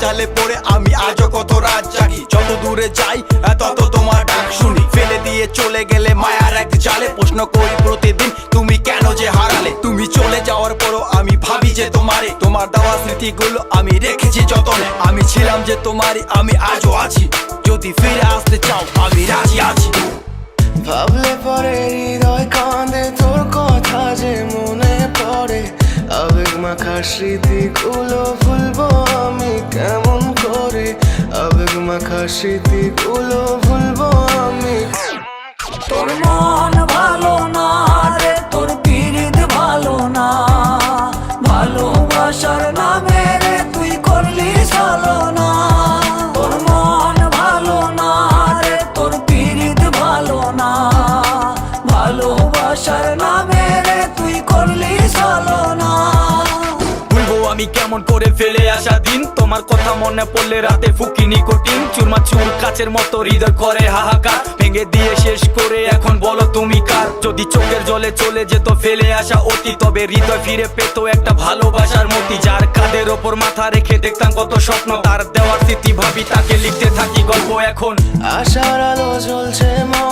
জালে পড়ে আমি আজও কত রাত জাগি। যত দূরে যাই তত তোমার ডাক শুনি। ফেলে দিয়ে চলে গেলে মায়ার এক জালে। প্রশ্ন করি প্রতিদিন, তুমি কেন যে হারালে? তুমি চলে যাওয়ার পরও আমি ভাবি যে তোমারে। তোমার দেওয়া স্মৃতিগুলো আমি রেখেছি যতনে। আমি ছিলাম যে তোমারই, আমি আজও আছি। যদি ফিরে আসতে চাও, আমি রাজি আছি। ভাবলে পরে হৃদয় কাঁদে, তোর কথা যে মনে পড়ে। আবেগ মাখা স্মৃতিগুলো স্মৃতিগুলো ভুলবো আমি। তোর মন ভালো না রে তোর পিরিত ভালো না। ভালোবাসার নামে আমি কেমন করে ফেলে আসা দিন? তোমার কথা মনে পড়লে রাতে ফুকি নিকোটিন চুরমা চুর কাচের মতো হৃদয় করে হাহাকার। ভেঙে দিয়ে শেষ করে এখন বলো তুমি কার? যদি চোখের জলে চলে যেত ফেলে আসা অতি তবে হৃদয় ফিরে পেত একটা ভালোবাসার মতি। যার কাদের ওপর মাথা রেখে দেখতাম কত স্বপ্ন, তার দেওয়ার স্মৃতি ভাবি, তাকে লিখতে থাকি গল্প এখন। আশার আলো জ্বলছে মনে।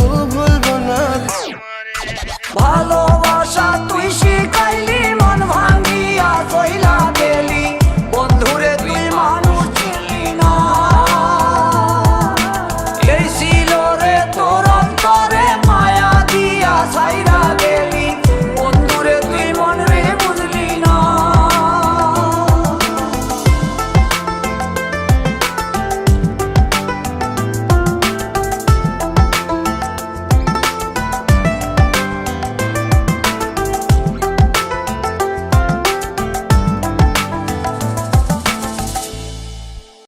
ভুলবো না তোমারে ভালোবাসা